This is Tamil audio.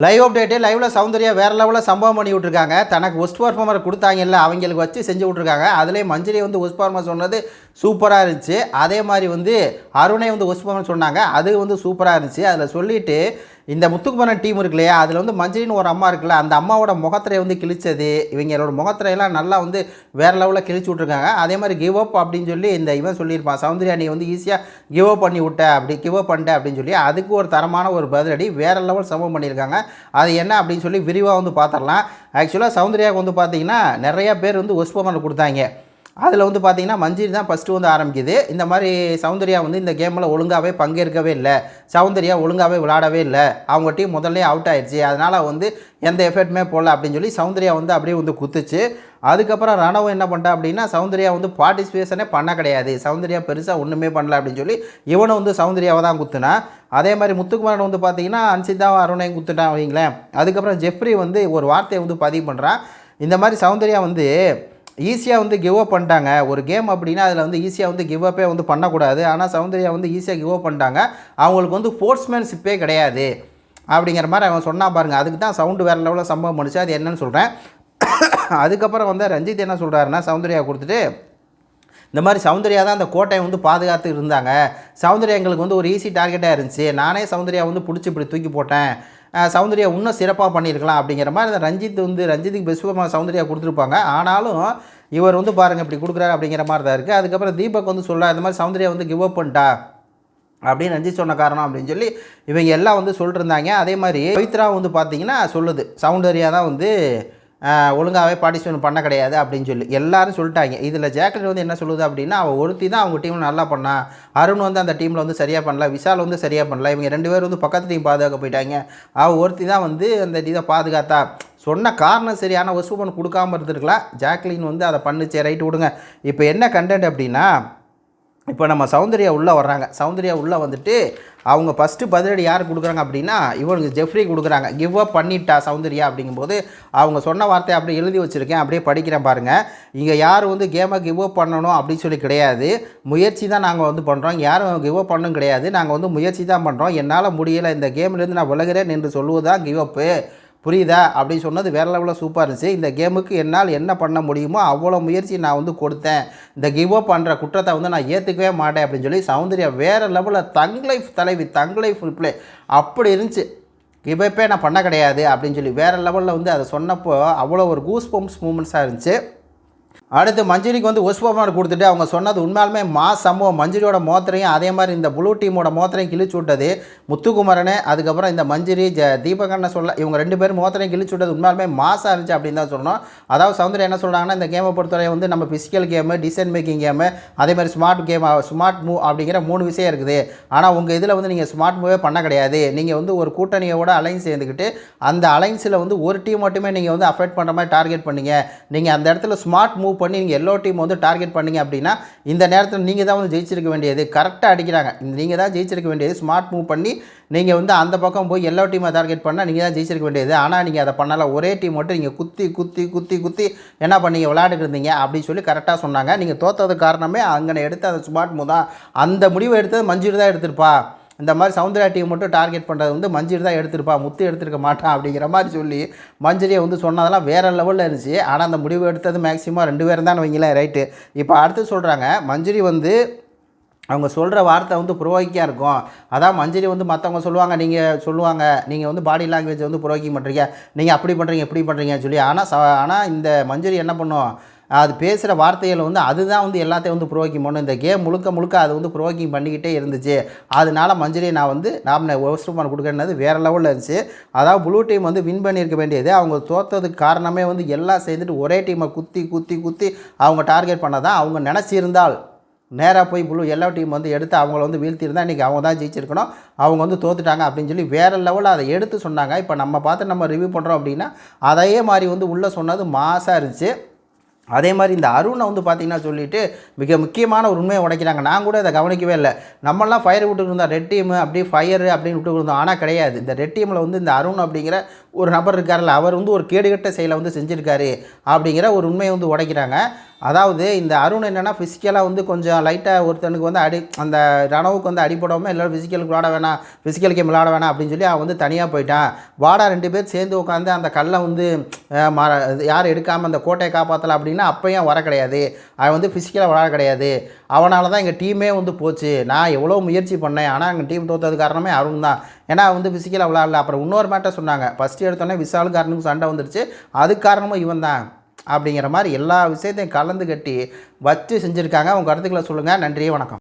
லைவ் அப்டேட்டு லைவில் சௌந்தர்யா வேறு லெவலில் சம்பவம் பண்ணி விட்ருக்காங்க தனக்கு ஒஸ்ட் பர்ஃபார்மர் கொடுத்தாங்கல்ல அவங்களுக்கு வச்சு செஞ்சு விட்ருக்காங்க அதுலேயே மஞ்சரி வந்து ஒஸ்ட் பர்ஃபார்மர் சொன்னது சூப்பராக இருந்துச்சு. அதே மாதிரி வந்து அருணை வந்து ஒஸ்ட் சொன்னாங்க. அது வந்து சூப்பராக இருந்துச்சு. அதில் சொல்லிவிட்டு இந்த முத்துக்குமரன் டீம் இருக்கு இல்லையா அதில் வந்து மஞ்சளின்னு ஒரு அம்மா இருக்குல்ல அந்த அம்மாவோட முகத்திரையை வந்து கிழிச்சது. இவங்களோட முகத்திரையெல்லாம் நல்லா வந்து வேறு லெவலில் கிழிச்சு விட்ருக்காங்க அதே மாதிரி கிவ் அப் அப்படின்னு சொல்லி இந்த இவன் சொல்லியிருப்பான். சௌந்தர்யா நீ வந்து ஈஸியாக கிவ் அப் பண்ணி விட்ட அப்படி கிவ் அப் பண்ணிட்ட அப்படின்னு சொல்லி அதுக்கு ஒரு தரமான ஒரு பதிலடி வேறு லெவல் சம்பவம் பண்ணியிருக்காங்க. அது என்ன அப்படின்னு சொல்லி விரிவாக வந்து பார்த்துடலாம் ஆக்சுவலாக சௌந்தர்யாவுக்கு வந்து பார்த்தீங்கன்னா நிறையா பேர் வந்து ஒஸ்பமனை கொடுத்தாங்க. அதில் வந்து பார்த்தீங்கன்னா மஞ்சரி தான் ஃபஸ்ட்டு வந்து ஆரம்பிக்குது. இந்த மாதிரி சௌந்தர்யா வந்து இந்த கேமில் ஒழுங்காகவே பங்கேற்கவே இல்லை. சௌந்தர்யா ஒழுங்காகவே விளாடவே இல்லை. அவங்க டீம் முதல்ல அவுட் ஆயிடுச்சு. அதனால் வந்து எந்த எஃபெக்ட்டுமே போடல அப்படின்னு சொல்லி சௌந்தர்யா வந்து அப்படியே வந்து குத்துச்சு. அதுக்கப்புறம் ரணவ் என்ன பண்ணிட்டா அப்படின்னா சௌந்தர்யா வந்து பார்ட்டிசிபேஷனே பண்ண கிடையாது. சௌந்தர்யா பெருசாக ஒன்றுமே பண்ணல அப்படின்னு சொல்லி இவனும் வந்து சௌந்தர்யாவை தான் குத்துனா. அதே மாதிரி முத்துக்குமாரன் வந்து பார்த்தீங்கன்னா அன்சிதாவும் அருணையும் குத்துட்டான் வைங்களேன் அதுக்கப்புறம் ஜெஃப்ரி வந்து ஒரு வார்த்தையை வந்து பதிவு பண்ணுறான் இந்த மாதிரி சௌந்தர்யா வந்து ஈஸியாக வந்து கிவ் அப் பண்ணிட்டாங்க. ஒரு கேம் அப்படின்னா அதில் வந்து ஈஸியாக வந்து கிவ் அப்பே வந்து பண்ணக்கூடாது. ஆனால் சௌந்தர்யா வந்து ஈஸியாக கிவ் அப் பண்ணிட்டாங்க. அவங்களுக்கு வந்து ஸ்போர்ட்ஸ்மேன்ஷிப்பே கிடையாது. அப்படிங்கிற மாதிரி அவன் சொன்னா பாருங்கள் அதுக்கு தான் சவுண்டு வேறு லெவலில் சம்பவம் பண்ணிச்சு. அது என்னன்னு சொல்கிறேன் அதுக்கப்புறம் வந்து ரஞ்சித் என்ன சொல்கிறாருன்னா சௌந்தர்யா கொடுத்துட்டு இந்த மாதிரி சௌந்தர்யா தான் அந்த கோட்டையை வந்து பாதுகாத்து இருந்தாங்க. சௌந்தர்யா எங்களுக்கு வந்து ஒரு ஈஸி டார்கெட்டாக இருந்துச்சு. நானே சௌந்தர்யா வந்து பிடிச்சி இப்படி தூக்கி போட்டேன். சௌந்தர்யா இன்னும் சிறப்பாக பண்ணியிருக்கலாம் அப்படிங்கிற மாதிரி அந்த ரஞ்சித் வந்து ரஞ்சித்துக்கு பெஸ்ட் சௌந்தர்யா கொடுத்துருப்பாங்க. ஆனாலும் இவர் வந்து பாருங்கள் இப்படி கொடுக்குறாரு அப்படிங்கிற மாதிரி தான் இருக்குது அதுக்கப்புறம் தீபக் வந்து சொல்ல இந்த மாதிரி சௌந்தர்யா வந்து கிவ் அப் பண்ணிட்டா அப்படின்னு ரஞ்சித் சொன்ன காரணம் அப்படின்னு சொல்லி இவங்க எல்லாம் வந்து சொல்லிட்டு இருந்தாங்க. அதே மாதிரி பவித்ரா வந்து பார்த்தீங்கன்னா சொல்லுது சௌந்தர்யா தான் வந்து ஒழுங்காகவே பார்ட்டிசிபேட் பண்ண கிடையாது அப்படின்னு சொல்லி எல்லாரும் சொல்லிட்டாங்க. இதில் ஜாக்லின் வந்து என்ன சொல்லுது அப்படின்னா அவள் ஒருத்தி தான் அவங்க டீமில் நல்லா பண்ணா. அருண் வந்து அந்த டீமில் வந்து சரியாக பண்ணல. விஷால் வந்து சரியாக பண்ணல. இவங்க ரெண்டு பேரும் வந்து பக்கத்து டீம் பாதுகாக்க போயிட்டாங்க. அவள் ஒருத்தி தான் வந்து அந்த இதை பாதுகாத்தா. சொன்ன காரணம் சரியான வசூபன் கொடுக்காம இருந்திருக்கலாம் ஜாக்லின் வந்து அதை பண்ணுச்சு. ரைட்டு விடுங்க. இப்போ என்ன கண்டென்ட் அப்படின்னா இப்போ நம்ம சௌந்தர்யா உள்ளே வர்றாங்க. சௌந்தர்யா உள்ளே வந்துட்டு அவங்க ஃபஸ்ட்டு பதிலடி யார் கொடுக்குறாங்க அப்படின்னா இவனுக்கு ஜெஃப்ரி கொடுக்குறாங்க. கிவ் அப் பண்ணிட்டா சௌந்தர்யா அப்படிங்கும்போது அவங்க சொன்ன வார்த்தையை அப்படியே எழுதி வச்சுருக்கேன் அப்படியே படிக்கிறேன் பாருங்கள் இங்கே யார் வந்து கேமை கிவ் அப் பண்ணணும் அப்படின்னு சொல்லி கிடையாது. முயற்சி தான் நாங்கள் வந்து பண்ணுறோம் யாரும் கிவ் அப் பண்ணணும் கிடையாது. நாங்கள் வந்து முயற்சி தான் பண்ணுறோம் என்னால் முடியலை இந்த கேம்லேருந்து நான் விலகிறேன் என்று சொல்லுவதுதான் கிவ் அப்பு புரியுதா? அப்படின்னு சொன்னது வேற லெவலில் சூப்பராக இருந்துச்சு. இந்த கேமுக்கு என்னால் என்ன பண்ண முடியுமோ அவ்வளோ முயற்சி நான் வந்து கொடுத்தேன். இந்த கிவ் அப் பண்ணுற குற்றத்தை வந்து நான் ஏற்றுக்கவே மாட்டேன் அப்படின்னு சொல்லி சௌந்தர்யா வேறு லெவலில் தங் லைஃப் தலைவி தங் லைஃப் ரிப்ளே அப்படி இருந்துச்சு. கிவப்பே நான் பண்ண கிடையாது அப்படின்னு சொல்லி வேறு லெவலில் வந்து அதை சொன்னப்போ அவ்வளோ ஒரு கூஸ் பம்ப்ஸ் மூமெண்ட்ஸாக இருந்துச்சு. அடுத்து மஞ்சுரிக்கு வந்து ஒஸ்பமார் கொடுத்துட்டு அவங்க சொன்னது உண்மையாலுமே மா சம்பவம். மஞ்சுரியோட மோத்திரையும் அதே மாதிரி இந்த ப்ளூ டீமோட மோத்திரையும் கிழிச்சு விட்டது. முத்துக்குமரனே அதுக்கப்புறம் இந்த மஞ்சுரி ஜ தீபகண்ண சொல்ல இவங்க ரெண்டு பேரும் மோத்திரையும் கிழிச்சு விட்டது உண்மையாலுமே மாசாக இருந்துச்சு அப்படின்னு தான் சொன்னோம் அதாவது சௌந்தர்யா என்ன சொல்கிறாங்கன்னா இந்த கேமை பொறுத்தவரை வந்து நம்ம physical game design making game அதே மாதிரி ஸ்மார்ட் கேம் ஸ்மார்ட் மூவ் அப்படிங்கிற மூணு விஷயம் இருக்குது. ஆனால் உங்கள் இதில் வந்து நீங்கள் ஸ்மார்ட் மூவே பண்ண கிடையாது. நீங்கள் வந்து ஒரு கூட்டணியோட அலைன்ஸ் சேர்ந்துக்கிட்டு அந்த அலைன்ஸில் வந்து ஒரு டீம் மட்டுமே நீங்கள் வந்து அஃபெக்ட் பண்ணுற மாதிரி டார்கெட் பண்ணீங்க. நீங்கள் அந்த இடத்துல ஸ்மார்ட் மூவ் பண்ணி நீங்கள் எல்லோ டீம் வந்து டார்கெட் பண்ணீங்க அப்படின்னா இந்த நேரத்தில் நீங்கள் தான் வந்து ஜெயிச்சிருக்க வேண்டியது. கரெக்டாக அடிக்கிறாங்க. நீங்கள் தான் ஜெயிச்சிருக்க வேண்டியது. ஸ்மார்ட் மூவ் பண்ணி நீங்கள் வந்து அந்த பக்கம் போய் எல்லா டீமை டார்கெட் பண்ணால் நீங்கள் தான் ஜெயிச்சிருக்க வேண்டியது. ஆனால் நீங்கள் அதை பண்ணல. ஒரே டீம் மட்டும் நீங்கள் குத்தி குத்தி குத்தி குத்தி என்ன பண்ணீங்க? விளையாண்டுட்டு இருந்தீங்க அப்படின்னு சொல்லி கரெக்டாக சொன்னாங்க. நீங்கள் தோத்தது காரணமே அங்கே எடுத்து அந்த ஸ்மார்ட் மூவ் தான். அந்த முடிவை எடுத்தது மஞ்சள் தான் எடுத்திருப்பா. இந்த மாதிரி சௌந்தர்யா டீம் மட்டும் டார்கெட் பண்ணுறது வந்து மஞ்சள் தான் எடுத்திருப்பா முத்து எடுத்திருக்க மாட்டான் அப்படிங்கிற மாதிரி சொல்லி மஞ்சரியை வந்து சொன்னதெல்லாம் வேறு லெவலில் இருந்துச்சு. ஆனால் அந்த முடிவு எடுத்தது மேக்ஸிமம் ரெண்டு பேரும் தான் வைங்களேன் ரைட்டு இப்போ அடுத்து சொல்கிறாங்க மஞ்சரி வந்து அவங்க சொல்கிற வார்த்தை வந்து புரோகிக்காக இருக்கும். அதான் மஞ்சரி வந்து மற்றவங்க சொல்லுவாங்க நீங்கள் சொல்லுவாங்க நீங்கள் வந்து பாடி லாங்குவேஜ் வந்து புரோகிக்க பண்ணுறீங்க நீங்கள் அப்படி பண்ணுறீங்க இப்படி பண்ணுறீங்கன்னு சொல்லி. ஆனால் ச ஆனால் இந்த மஞ்சரி என்ன பண்ணும்? அது பேசுகிற வார்த்தைகள் வந்து அதுதான் வந்து எல்லாத்தையும் வந்து ப்ரோக்கிங் பண்ணும். இந்த கேம் முழுக்க முழுக்க அது வந்து ப்ரோக்கிங் பண்ணிக்கிட்டே இருந்துச்சு. அதனால மஞ்சரி நான் வந்து நாம் ஒஸ்ட்ரூமான் கொடுக்கறது வேறு லெவலில் இருந்துச்சு. அதாவது ப்ளூ டீம் வந்து வின் பண்ணியிருக்க வேண்டியது. அவங்க தோத்ததுக்கு காரணமே வந்து எல்லாம் சேர்ந்துட்டு ஒரே டீமை குத்தி குத்தி குத்தி அவங்க டார்கெட் பண்ணதான் அவங்க நினச்சிருந்தால் நேராக போய் ப்ளூ எல்லா டீம் வந்து எடுத்து அவங்கள வந்து வீழ்த்திருந்தா இன்றைக்கி அவங்க தான் ஜெயிச்சிருக்கணும். அவங்க வந்து தோத்துட்டாங்க அப்படின்னு சொல்லி வேறு லெவலில் அதை எடுத்து சொன்னாங்க. இப்போ நம்ம பார்த்து நம்ம ரிவ்யூ பண்ணுறோம் அப்படின்னா அதே மாதிரி வந்து உள்ளே சொன்னது மாசாக இருந்துச்சு. அதே மாதிரி இந்த அருணை வந்து பார்த்தீங்கன்னா சொல்லிட்டு மிக முக்கியமான ஒரு உண்மையை உடைக்கிறாங்க. நான் கூட அதை கவனிக்கவே இல்லை. நம்மளாம் ஃபயர் விட்டுட்டு இருந்தோம் ரெட் டீம் அப்படி ஃபயர் அப்படின்னு விட்டு இருந்தோம் ஆனால் கிடையாது. இந்த ரெட் டீமில் வந்து இந்த அருண் அப்படிங்கிற ஒரு நபர் இருக்கார்ல அவர் வந்து ஒரு கேடுகட்ட செயலை வந்து செஞ்சுருக்காரு அப்படிங்கிற ஒரு உண்மையை வந்து உடைக்கிறாங்க. அதாவது இந்த அருண் என்னென்னா ஃபிசிக்கலாக வந்து கொஞ்சம் லைட்டாக ஒருத்தனுக்கு வந்து அடி அந்த ரணவுக்கு வந்து அடிப்படாமல் எல்லாரும் ஃபிசிக்கலுக்கு விளாட வேணாம் ஃபிசிக்கல் கேம் விளாட வேணாம் அப்படின்னு சொல்லி அவன் வந்து தனியாக போயிட்டான். வாடா ரெண்டு பேர் சேர்ந்து உட்காந்து அந்த கல்லை வந்து யார் எடுக்காமல் அந்த கோட்டையை காப்பாற்றலாம் அப்படின்னு அப்பயும் வர கிடையாது? அவன் வந்து ஃபிசிக்கலாக விளாட கிடையாது. அவனால தான் எங்கள் டீமே வந்து போச்சு. நான் எவ்வளோ முயற்சி பண்ணேன். ஆனால் எங்கள் டீம் தோற்றது காரணமே அருண் தான். ஏன்னா அவன் வந்து ஃபிசிக்கலாக விளாடல அப்புறம் இன்னொரு மேட்டை சொன்னாங்க. ஃபஸ்ட்டு எடுத்தோன்னே விசாலு காரணமும் சண்டை வந்துடுச்சு அது காரணமும் இவன் தான். அப்படிங்கிற மாதிரி எல்லா விஷயத்தையும் கலந்து கட்டி வச்சு செஞ்சுருக்காங்க. உங்கள் கருத்துக்களை சொல்லுங்கள் நன்றி வணக்கம்.